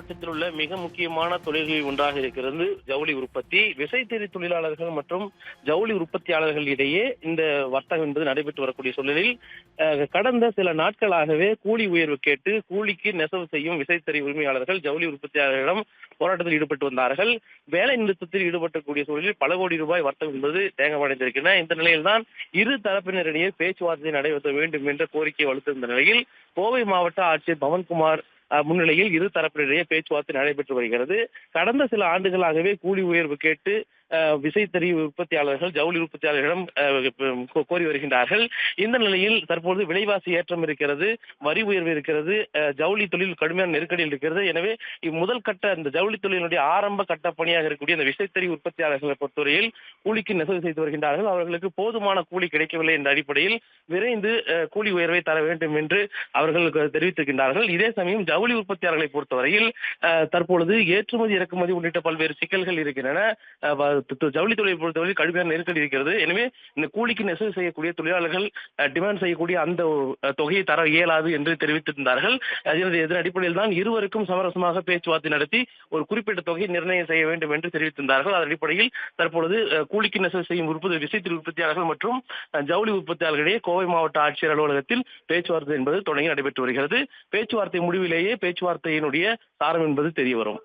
மாவட்டத்தில் உள்ள மிக முக்கியமான தொழில்களில் ஒன்றாக இருக்கிறது ஜவுளி உற்பத்தி. விசைத்தறி தொழிலாளர்கள் மற்றும் ஜவுளி உற்பத்தியாளர்கள் இடையே இந்த வர்த்தகம் என்பது நடைபெற்று வரக்கூடிய சூழலில் கடந்த சில நாட்களாகவே கூலி உயர்வு கேட்டு கூலிக்கு நெசவு செய்யும் விசைத்தறி உரிமையாளர்கள் ஜவுளி உற்பத்தியாளர்களிடம் போராட்டத்தில் ஈடுபட்டு வந்தார்கள். வேலை நிறுத்தத்தில் ஈடுபட்டக்கூடிய சூழலில் பல கோடி ரூபாய் வர்த்தகம் என்பது தேங்கமடைந்திருக்கின்றன இந்த நிலையில்தான் இரு தரப்பினரிடையே பேச்சுவார்த்தை நடைபெற வேண்டும் என்ற கோரிக்கை வலுத்திருந்த நிலையில் கோவை மாவட்ட ஆட்சியர் பவன்குமார் அஹ், முன்னிலையில் இரு தரப்பினரிடையே பேச்சுவார்த்தை நடைபெற்று வருகிறது. கடந்த சில ஆண்டுகளாகவே கூலி உயர்வு கேட்டு விசைத்தறி உற்பத்தியாளர்கள் ஜவுளி உற்பத்தியாளர்களிடம் கோரி வருகின்றார்கள். இந்த நிலையில் தற்பொழுது விலைவாசி ஏற்றம் இருக்கிறது வரி உயர்வு இருக்கிறது அஹ், ஜவுளி தொழில் கடுமையான நெருக்கடியில் இருக்கிறது. எனவே முதல் கட்ட இந்த ஜவுளி தொழிலினுடைய ஆரம்ப கட்ட பணியாக இருக்கக்கூடிய இந்த விசைத்தறி உற்பத்தியாளர்களை பொறுத்தவரையில் கூலிக்கு நெசவு செய்து வருகின்றார்கள். அவர்களுக்கு போதுமான கூலி கிடைக்கவில்லை என்ற அடிப்படையில் விரைந்து கூலி உயர்வை தர வேண்டும் என்று அவர்கள் தெரிவித்திருக்கின்றார்கள். இதே சமயம் ஜவுளி உற்பத்தியாளர்களை பொறுத்தவரையில் தற்பொழுது ஏற்றுமதி இறக்குமதி உள்ளிட்ட பல்வேறு சிக்கல்கள் இருக்கின்றன. அஹ், ஜவுளி தொழிலை பொறுத்தவரை கடுமையான நெருக்கடி இருக்கிறது. எனவே இந்த கூலிக்கு நெசவு செய்யக்கூடிய தொழிலாளர்கள் டிமாண்ட் செய்யக்கூடிய அந்த தொகையை தர இயலாது என்று தெரிவித்திருந்தார்கள். இதன் அடிப்படையில் தான் இருவருக்கும் சமரசமாக பேச்சுவார்த்தை நடத்தி ஒரு குறிப்பிட்ட தொகையை நிர்ணயம் செய்ய வேண்டும் என்று தெரிவித்திருந்தார்கள். அதன் அடிப்படையில் தற்பொழுது கூலிக்கு நெசவு செய்யும் உற்பத்தி விசைத்தில் உற்பத்தியாளர்கள் மற்றும் ஜவுளி உற்பத்தியாளர்களிடையே கோவை மாவட்ட ஆட்சியர் அலுவலகத்தில் பேச்சுவார்த்தை என்பது தொடங்கி நடைபெற்று வருகிறது. பேச்சுவார்த்தை முடிவிலேயே பேச்சுவார்த்தையினுடைய சாரம் என்பது தெரிய வரும்